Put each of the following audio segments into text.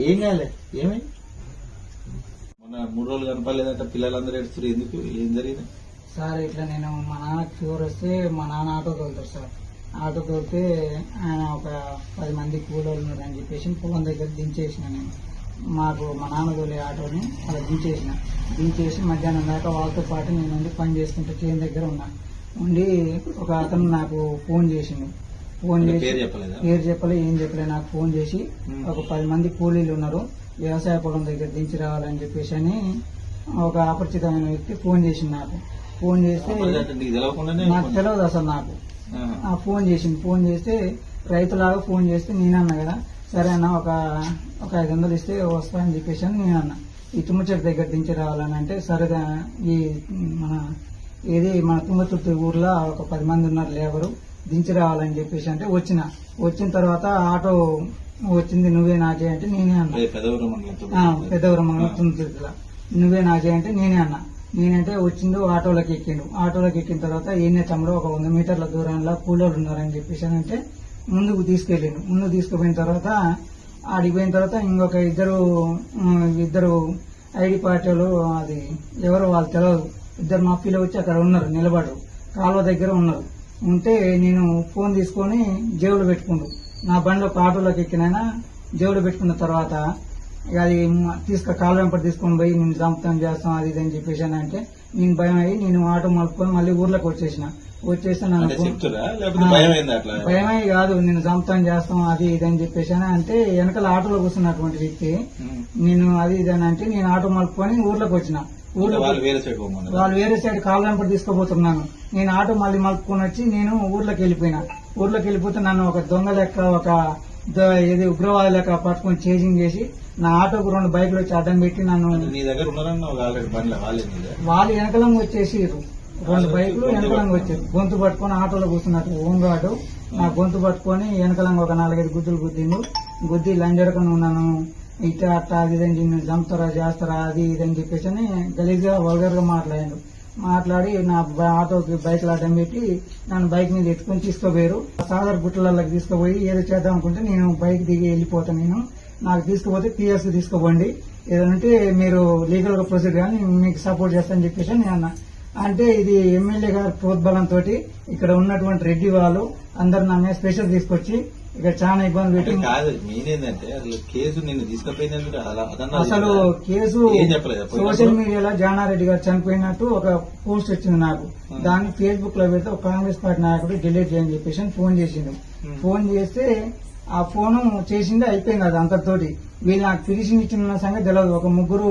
ఏం కాలే ఏమి మొన్న మూడు రోజులు కనపడలేదంట పిల్లలందరూ ఏడుస్తారు ఎందుకు? ఏం జరిగింది? సార్ ఇట్లా నేను మా నాన్న ఫీవర్ వస్తే మా నాన్న ఆటో తోలుతారు సార్. ఆటో తోలితే ఆయన ఒక పది మంది కూలోళ్ళు ఉన్నారు అని చెప్పేసి పొలం దగ్గర దించేసిన నేను. మాకు మా నాన్న తోలే ఆటోని అలా దించేసిన. దించేసి మధ్యాహ్నం దాకా వాళ్ళతో పాటు నేను పని చేసుకుంటూ చేను దగ్గర ఉన్నా. ఉండి ఒక అతను నాకు ఫోన్ చేసిండు. ఫోన్ చేసి పేరు చెప్పలేదా? చెప్పలే ఏం చెప్పలే నాకు ఫోన్ చేసి. ఒక పది మంది కూలీలు ఉన్నారు వ్యవసాయ పొలం దగ్గర దించి రావాలని చెప్పేసి అని ఒక అపరిచితమైన వ్యక్తి ఫోన్ చేసింది నాకు. ఫోన్ చేస్తే నీకు తెలియదు అసలు నాకు. ఆ. ఫోన్ చేసింది ఫోన్ చేస్తే రైతులాగా ఫోన్ చేస్తే నేనన్నా కదా సరే అన్న ఒక ఒక ఐదు వందలు ఇస్తే వస్తా అని చెప్పేసి అని నేనన్నా. ఈ తుమ్మచెట్టు దగ్గర దించి రావాలని అంటే సరే ఈ మన ఏది మన తుంగతుర్తి ఊర్లో ఒక పది మంది ఉన్నారు లేబరు. దించి రావాలని చెప్పేసి అంటే వచ్చిన. వచ్చిన తర్వాత ఆటో వచ్చింది నువ్వే నాకే అంటే నేనే అన్నా. అదే పెదవరం మండలంతో ఆ, పెద్దవరం మంగళం తుంగతుర్తిలో నువ్వే నాకే అంటే నేనే అన్నా. నేనంటే వచ్చిండు ఆటోలోకి ఎక్కిండు. ఆటోలోకి ఎక్కిన తర్వాత ఏనే తమ్ముడు ఒక వంద మీటర్ల దూరంలో కూలోళ్ళు ఉన్నారని చెప్పేసి అంటే ముందుకు తీసుకెళ్ళిండు. ముందుకు తీసుకుపోయిన తర్వాత ఆడికి పోయిన తర్వాత ఇంకొక ఇద్దరు ఇద్దరు ఐడి పార్టీలు అది ఎవరు వాళ్ళు తెలియదు ఇద్దరు మాఫీలో వచ్చి అక్కడ ఉన్నారు నిలబడరు కాలువ దగ్గర ఉన్నారు. ఉంటే నేను ఫోన్ తీసుకొని జేబులో పెట్టుకుండు. నా బండిలో ఒక ఆటోలోకి ఎక్కినైనా జేబులో పెట్టుకున్న తర్వాత ఇక అది తీసుక కాలు వెంపటి తీసుకొని పోయి నేను చంపుతాం చేస్తాం అది ఇది అని చెప్పేసి అని అంటే నేను భయం అయ్యి నేను ఆటో మలుపుకొని మళ్ళీ ఊర్లోకి వచ్చేసిన. వచ్చేసి భయమే కాదు నేను చంపుతాం చేస్తాం అది ఇది అని చెప్పేసి అని అంటే వెనకాల ఆటోలో కూర్చున్నటువంటి వ్యక్తి. నేను అది ఇది అని అంటే నేను ఆటో మలుపుకొని ఊర్లోకి వచ్చిన. ఊర్లో వాళ్ళు వేరే సైడ్ వాళ్ళు వేరే సైడ్ కాలు వెంపటి తీసుకోబోతున్నాను నేను ఆటో మళ్ళీ మలుపుకొని వచ్చి నేను ఊర్లోకి వెళ్ళిపోయినా. ఊర్లోకి వెళ్ళిపోతే నన్ను ఒక దొంగ లెక్క ఒక ద- ఏది ఉగ్రవాద లెక్క పట్టుకొని చేజింగ్ చేసి నా ఆటోకు రెండు బైకులు వచ్చి అడ్డం పెట్టి నన్ను నీ దగ్గర వాళ్ళు వెనకలంగా వచ్చేసి రెండు బైకులు వెనకలంగా వచ్చారు గొంతు పట్టుకొని ఆటోలో కూర్చున్నట్టు. హోంగార్డు నా గొంతు పట్టుకొని వెనకలంగా ఒక నాలుగైదు గుద్దులు గుద్దిండు. బుద్ధి లంజడకుండా ఉన్నాను. ఇట్లా అట్ట అది ఇది అని చంపుతారా చేస్తారా అది ఇది అని చెప్పేసి అని గలీజ్గా వల్గర్గా మాట్లాడాడు. మాట్లాడి నా ఆటోకి బైక్ అడ్డం పెట్టి నన్ను బైక్ మీద ఎత్తుకుని తీసుకోపోయారు. సాగర్ గుట్టలలోకి తీసుకుపోయి ఏదో చేద్దాం అనుకుంటే నేను బైక్ దిగి వెళ్ళిపోతాను నేను. నాకు తీసుకుపోతే పిఎస్ తీసుకోపోండి. ఏదంటే మీరు లీగల్గా ప్రొసీడ్ కానీ మీకు సపోర్ట్ చేస్తానని చెప్పేసి నేను అన్నా. అంటే ఇది ఎమ్మెల్యే గారి ప్రోద్బలంతో ఇక్కడ ఉన్నటువంటి రెడ్డి వాళ్ళు అందరు నా మీద స్పెషల్ తీసుకొచ్చి ఇక్కడ చాలా ఇబ్బంది పెట్టి కాదు మెయిన్ ఏంటంటే అసలు కేసు నిన్ను అదన్నా అసలు కేసు చెప్పలేదు సోషల్ మీడియాలో జానారెడ్డి గారు చనిపోయినట్టు ఒక పోస్ట్ వచ్చింది నాకు. దాన్ని ఫేస్బుక్లో పెడితే ఒక కాంగ్రెస్ పార్టీ నాయకుడు డిలీట్ చేయని చెప్పేసి ఫోన్ చేసిండు. Hmm. ఫోన్ చేస్తే ఆ ఫోన్ చేసింది అయిపోయింది అది అంతటితోటి. వీళ్ళు నాకు పిలిచిన ఇచ్చిన సంగతి తెలియదు ఒక ముగ్గురు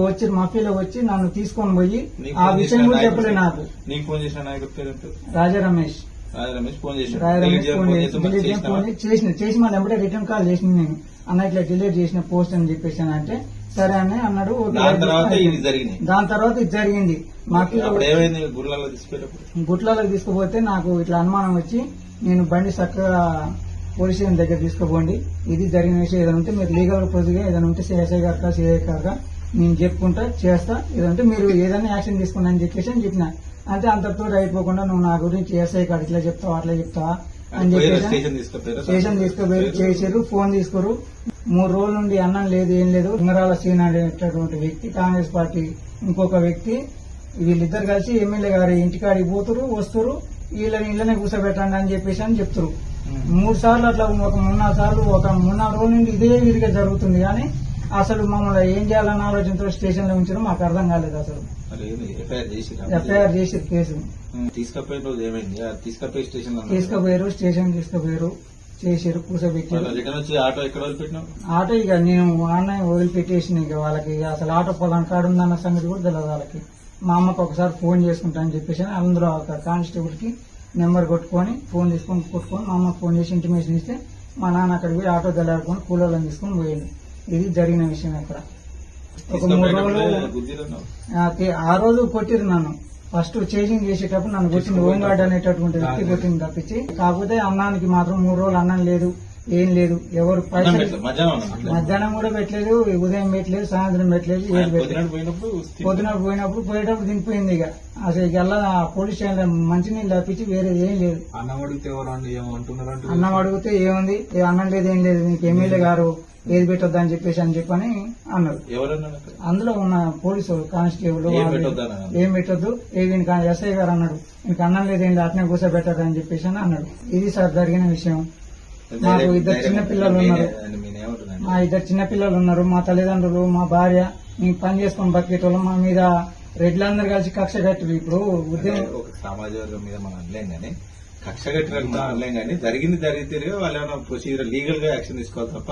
వచ్చి మఫీలో వచ్చి నన్ను తీసుకొని పోయి ఆ విషయం కూడా నాయకుడు చెప్పలే నాకు? రాజా రమేష్. రమేష్ ఫోన్ చేసిన చేసి మళ్ళీ వెంబడే రిటర్న్ కాల్ చేసిన నేను. అన్న ఇట్లా డిలీట్ చేసిన పోస్ట్ అని చెప్పేసి అని అంటే సరే అని అన్నాడు దాని తర్వాత. ఇది జరిగినాయి దాని తర్వాత ఇది జరిగింది. మాకు అప్పుడు ఏమైంది? గుర్రాలలో తీసుకెళ్ళినప్పుడు గుట్లలో తీసుకుపోతే నాకు ఇట్లా అనుమానం వచ్చి నేను బండి చక్కగా పోలీస్ స్టేషన్ దగ్గర తీసుకుపోండి. ఇది జరిగిన విషయం ఏదైనా ఉంటే మీరు లీగల్ ప్రొసీజర్ ఏదైనా ఉంటే సిఎస్ఐ గారు సిఐ గారు నేను చెప్పుకుంటా చేస్తా. ఏదంటే మీరు ఏదైనా యాక్షన్ తీసుకున్నా అని చెప్పేసి అని చెప్పిన. అంటే అంతటితో అయిపోకుండా నువ్వు నా గురించి ఎస్ఐ కాదు ఇట్లా చెప్తావా అట్లా చెప్తావా అని? చెప్పేసి స్టేషన్ తీసుకుపోయారా? చేసారు ఫోన్ తీసుకోరు. మూడు రోజుల నుండి అన్నం లేదు ఏం లేదు. ఉంగరాల సీన్ అనేటటువంటి వ్యక్తి కాంగ్రెస్ పార్టీ ఇంకొక వ్యక్తి వీళ్ళిద్దరు కలిసి ఎమ్మెల్యే గారి ఇంటికాడికి పోతురు వస్తురు. వీళ్ళని ఇళ్ళనే కూర్చోబెట్టండి అని చెప్పేసి అని చెప్తారు. మూడు సార్లు అట్లా ఒక మూడు నాలుగు సార్లు ఒక మూడు నాలుగు రోజుల నుండి ఇదే విధిగా జరుగుతుంది. కానీ అసలు మమ్మల్ని ఏం చేయాలన్న ఆలోచనతో స్టేషన్లో ఉంచడం మాకు అర్థం కాలేదు అసలు? ఎఫ్ఐఆర్ చేసి కేసు. తీసుకుపోయారు స్టేషన్ తీసుకుపోయారు చేసారు వచ్చి ఆటో ఇక నేను ఆన్లైన్ వదిలిపెట్టేసిన ఇక వాళ్ళకి. అసలు ఆటో పొలం కాడు ఉందన్న సంగతి కూడా తెలియదు వాళ్ళకి. మా అమ్మకు ఒకసారి ఫోన్ చేసుకుంటా అని చెప్పేసి అందులో ఒక కానిస్టేబుల్కి నెంబర్ కొట్టుకొని ఫోన్ తీసుకొని కొట్టుకొని మా అమ్మకు ఫోన్ చేసి ఇంటిమేషన్ ఇస్తే మా నాన్న అక్కడికి పోయి ఆటో తెల్లాడుకొని కూలోళ్ళని తీసుకొని పోయిండు. ఇది జరిగిన విషయం అక్కడ ఒక మూడు రోజులు ఆ రోజు కొట్టిరు నన్ను. ఫస్ట్ చేజింగ్ చేసేటప్పుడు నన్ను కొట్టింది హోంగార్డ్ అనేటటువంటి వ్యక్తి కొట్టింది తప్పించి. కాకపోతే అన్నానికి మాత్రం మూడు రోజులు అన్నం లేదు ఏం లేదు. ఎవరు పైసలు మధ్యాహ్నం కూడా పెట్టలేదు ఉదయం పెట్టలేదు సాయంత్రం పెట్టలేదు ఏది పెట్టలేదు పొద్దున పోయినప్పుడు పోయేటప్పుడు దింపిపోయింది ఇక. అసలు ఇక అలా పోలీస్ స్టేషన్ మంచినీళ్ళు తప్పించి వేరే ఏం లేదు. అన్నం అడిగితే అన్నం అడిగితే ఏముంది? ఏ అన్నం లేదు ఏం లేదు. నీకు ఎమ్మెల్యే గారు ఏది పెట్టొద్దు అని చెప్పేసి అని చెప్పని అన్నారు అందులో ఉన్న పోలీసు కానిస్టేబుల్ ఏం వాళ్ళు పెట్టొద్దు ఏది ఎస్ఐ గారు అన్నాడు. ఇంక అన్నం లేదు ఏం లేదు, అట్నే కూర్చోబెట్టారు అని చెప్పేసి అని అన్నాడు. ఇది సార్ జరిగిన విషయం. మాకు ఇద్దరు చిన్న పిల్లలు ఉన్నారు. మా ఇద్దరు చిన్న పిల్లలు ఉన్నారు. మా తల్లిదండ్రులు మా భార్య మేము పని చేసుకొని బతికేటోళ్ళం మా మీద రెడ్లందరూ కలిసి కక్ష కట్టారు ఇప్పుడు సామాజిక మీద మనం అనలేం కానీ కక్ష కట్టినట్టు అనలేం కానీ జరిగింది జరిగితే వాళ్ళు ఏమైనా ప్రొసీజర్ లీగల్గా యాక్షన్ తీసుకోవాలి తప్ప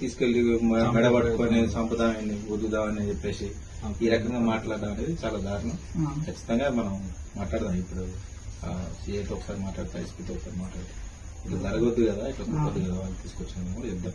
తీసుకెళ్ళి మ- మెడ పట్టుకొని చంపుదామని వదుదామని చెప్పేసి ఈ రకంగా మాట్లాడడం అనేది చాలా దారుణం. ఖచ్చితంగా మనం మాట్లాడదాం ఇప్పుడు. సీఏతో ఒకసారి మాట్లాడతా ఎస్పీతో ఒకసారి మాట్లాడతాం ఇట్లా జరగొద్దు కదా ఇట్లా కుదరదు కదా వాళ్ళు తీసుకొచ్చిన కూడా చెప్దాం